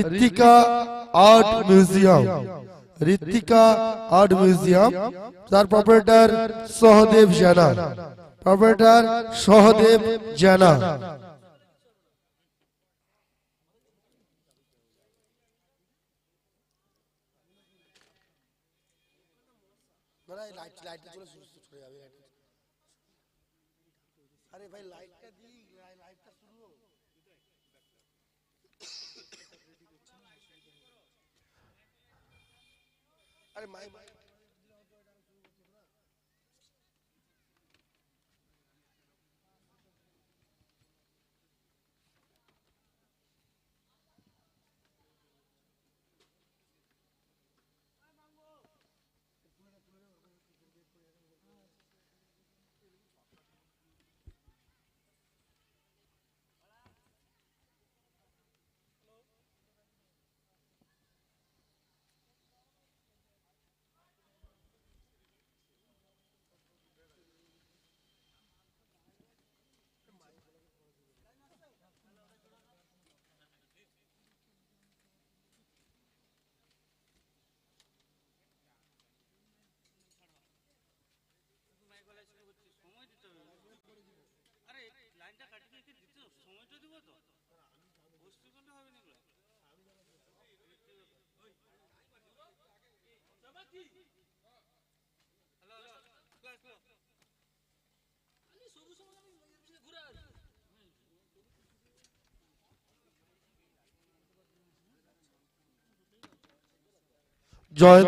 Ritwika art museum. Ritwika art museum, তার proprietor Sahadev জানা। Proprietor Sahadev জানা। আরে ভাই লাইটটা দিই লাইটটা শুরু হোক। আরে জয়